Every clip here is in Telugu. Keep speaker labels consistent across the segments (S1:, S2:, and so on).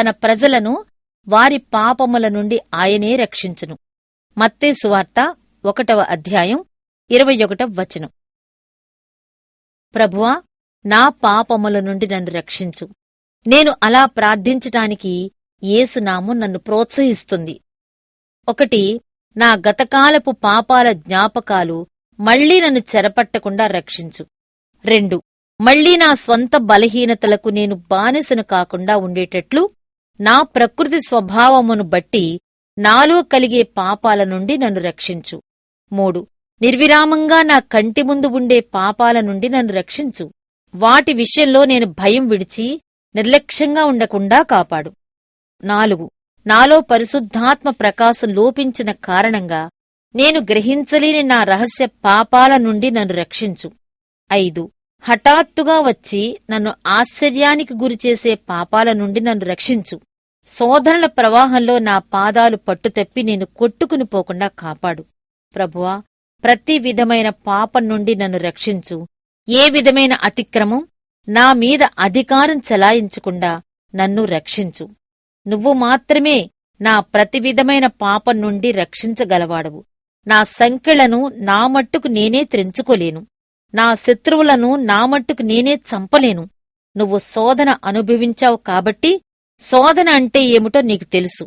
S1: తన ప్రజలను వారి పాపముల నుండి ఆయనే రక్షించును. మత్తే సువార్త ఒకటవ అధ్యాయం ఇరవై ఒకటవ వచనం. ప్రభువా నా పాపముల నుండి నన్ను రక్షించు. నేను అలా ప్రార్థించటానికి యేసునాము నన్ను ప్రోత్సహిస్తుంది. ఒకటి నా గతకాలపు పాపాల జ్ఞాపకాలు మళ్ళీ నన్ను చెరపట్టకుండా రక్షించు. రెండు మళ్ళీ నా స్వంత బలహీనతలకు నేను బానిసను కాకుండా ఉండేటట్లు నా ప్రకృతి స్వభావమును బట్టి నాలో కలిగే పాపాల నుండి నన్ను రక్షించు. మూడు నిర్విరామంగా నా కంటి ముందు ఉండే పాపాల నుండి నన్ను రక్షించు. వాటి విషయంలో నేను భయం విడిచి నిర్లక్ష్యంగా ఉండకుండా కాపాడు. నాలుగు నాలో పరిశుద్ధాత్మ ప్రకాశం లోపించిన కారణంగా నేను గ్రహించలేని నా రహస్య పాపాల నుండి నన్ను రక్షించు. ఐదు హఠాత్తుగా వచ్చి నన్ను ఆశ్చర్యానికి గురిచేసే పాపాల నుండి నన్ను రక్షించు. శోధనల ప్రవాహంలో నా పాదాలు పట్టుతెప్పి నేను కొట్టుకుని పోకుండా కాపాడు. ప్రభువా ప్రతి విధమైన పాపం నుండి నన్ను రక్షించు. ఏ విధమైన అతిక్రమం? నా మీద అధికారం చెలాయించకుండా నన్ను రక్షించు. నువ్వు మాత్రమే నా ప్రతి విధమైన పాపం నుండి రక్షించగలవాడవు. నా సంఖ్యలను నా మట్టుకు నేనే త్రెంచుకోలేను నా శత్రువులను నా మట్టుకు నేనే చంపలేను. నువ్వు శోధన అనుభవించావు కాబట్టి శోధన అంటే ఏమిటో నీకు తెలుసు.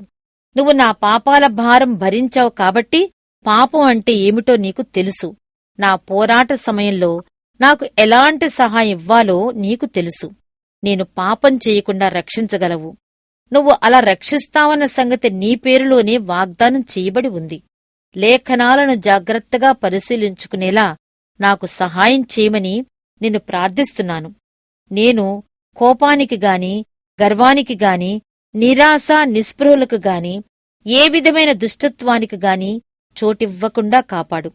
S1: నువ్వు నా పాపాల భారం భరించావు కాబట్టి పాపం అంటే ఏమిటో నీకు తెలుసు. నా పోరాట సమయంలో నాకు ఎలాంటి సహాయం ఇవ్వాలో నీకు తెలుసు. నేను పాపం చేయకుండా రక్షించగలవు. నువ్వు అలా రక్షిస్తావన్న సంగతి నీ పేరులోనే వాగ్దానం చేయబడి ఉంది. లేఖనాలను జాగ్రత్తగా పరిశీలించుకునేలా నాకు సహాయం చేయమని నిన్ను ప్రార్థిస్తున్నాను. నేను కోపానికి గాని గర్వానికి గాని నిరాశ నిస్పృహులకు గాని ఏ విధమైన దుష్టత్వానికి గాని చోటివ్వకుండా కాపాడు.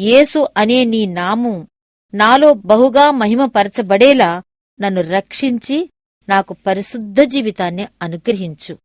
S1: యేసు అనే నీ నామం నాలో బహుగా మహిమపరచబడేలా నన్ను రక్షించి నాకు పరిశుద్ధ జీవితాన్ని అనుగ్రహించు.